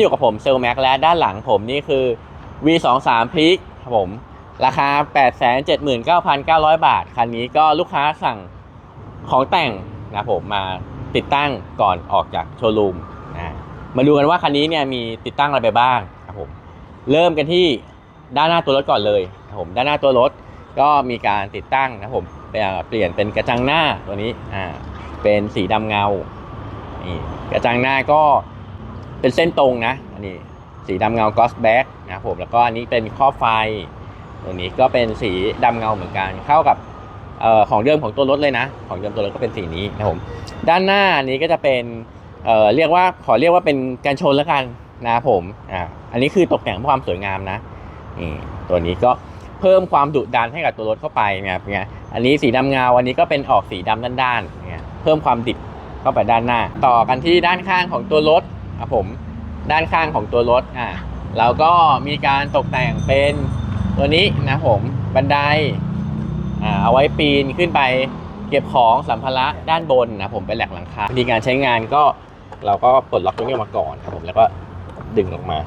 อยู่กับผมเซลแม็กและด้านหลังผมนี่คือ V23 พลิกครับผม ราคา 879,900 บาท คันนี้ก็ลูกค้าสั่งของแต่งนะผมมาติดตั้งก่อนออกจากโชว์รูมนะมาดูกันว่าคันนี้เนี่ยมีติดตั้งอะไรไปบ้างครับผมเริ่มกันที่ด้านหน้าตัวรถก่อนเลยครับผมด้านหน้าตัวรถก็มีการติดตั้งนะผมเปลี่ยนเปลี่ยนเป็นกระจังหน้าตัวนี้อ่าเป็นสีดำเงานี่กระจังหน้าก็ เป็นเส้นตรงนะอันนี้สีดำเงากอสแบ็กนะครับผมแล้วก็อันนี้เป็นข้อไฟตัวนี้ก็เป็นสีดำเงาเหมือนกันเข้ากับออของเดิมของตัวรถเลยนะ ของเดิมตัวรถก็เป็นสีนี้นะผมด้านหน้านี้ก็จะเป็นเเรียกว่าขอเรียกว่าเป็นการชนแล้วกันนะผมอ่าอันนี้คือตกแต่งเพื่อความสวยงามนะนี่ตัวนี้ก็เพิ่มความดุดันให้กับตัวรถเข้าไปนะครับเนี่ยอันนี้สีดำเงาอันนี้ก็เป็นออกสีดำด้านๆเนี่ยเพิ่มความดิบเข้าไปด้านหน้า ต่อกันที่ด้านข้างของตัวรถ ครับผมด้านข้างของตัวรถอ่าเราก็มีการตกแต่งเป็นตัวนี้นะผมบันไดอ่าเอาไว้ปีนขึ้นไปเก็บของสัมภาระด้านบนนะผมเป็นแหลกหลังคาวิธีการใช้งานก็เราก็ปลดล็อกตรงนี้ออกมาก่อนครับผมแล้วก็ดึงออกมา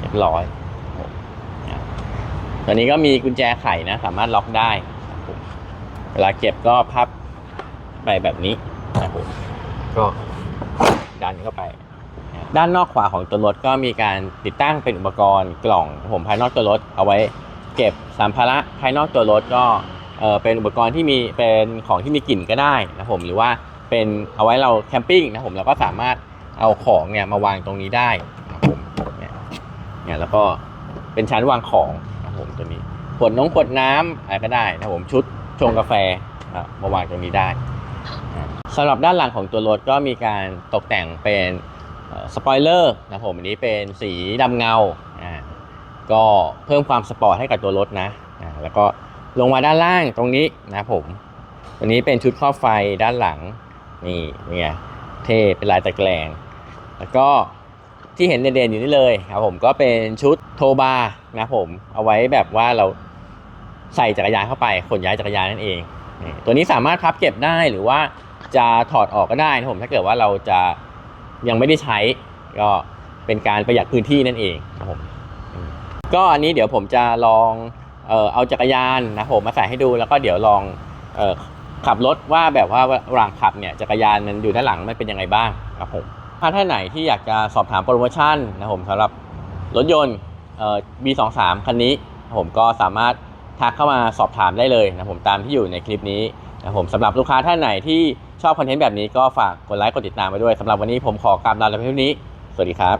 เรียบร้อย ตอนนี้ก็มีกุญแจไขนะ สามารถล็อกได้ เวลาเก็บก็พับไปแบบนี้นะครับผมก็ดันเข้าไป ด้านนอกขวาของตัวรถก็มีการติดตั้งเป็นอุปกรณ์กล่องผมภายนอกตัวรถเอาไว้เก็บสัมภาระภายนอกตัวรถก็เป็นอุปกรณ์ที่มีเป็นของที่มีกลิ่นก็ได้นะผมหรือว่าเป็นเอาไว้เราแคมปิ้งนะผมเราก็สามารถเอาของเนี่ยมาวางตรงนี้ได้นะผมเนี่ยเนี่ยแล้วก็เป็นชั้นวางของนะผมตัวนี้ขวดน้องขวดน้ำอะไรก็ได้นะผมชุด ชงกาแฟอะมาวางตรงนี้ได้สำหรับด้านหลังของตัวรถก็มีการตกแต่งเป็นสปอยเลอร์นะผมอันนี้เป็นสีดำเงาอ่าก็เพิ่มความสปอร์ตให้กับตัวรถนะอ่าแล้วก็ลงมาด้านล่างตรงนี้นะผมตัวนี้เป็นชุดครอบไฟด้านหลังนี่เนี่ยเท่เป็นลายตะแกรงแล้วก็ที่เห็นเด่นๆอยู่นี่เลยครับผมก็เป็นชุดโทบาร์นะผมเอาไว้แบบว่าเรา ใส่จักรยานเข้าไปขนย้ายจักรยานนั่นเอง ตัวนี้สามารถพับเก็บได้หรือว่าจะถอดออกก็ได้นะครับผมถ้าเกิดว่าเราจะยังไม่ได้ใช้ก็เป็นการประหยัดพื้นที่นั่นเองครับผมก็อันนี้เดี๋ยวผมจะลองเออเอาจักรยานนะครับผมมาใส่ให้ดูแล้วก็เดี๋ยวลองเออขับรถว่าแบบว่าระหว่างขับเนี่ยจักรยานมันอยู่ด้านหลังมันเป็นยังไงบ้างครับผมถ้าท่านไหนที่อยากจะสอบถามโปรโมชั่นนะครับผมสำหรับรถยนต์เอ่อ B23 คันนี้ผมก็สามารถ ทักเข้ามาสอบถามได้เลยนะผมตามที่อยู่ในคลิปนี้นะผมสำหรับลูกค้าท่านไหนที่ชอบคอนเทนต์แบบนี้ก็ฝากกดไลค์กดติดตามไปด้วยสำหรับวันนี้ผมขอกราบลาไปเพียงเท่านี้ สวัสดีครับ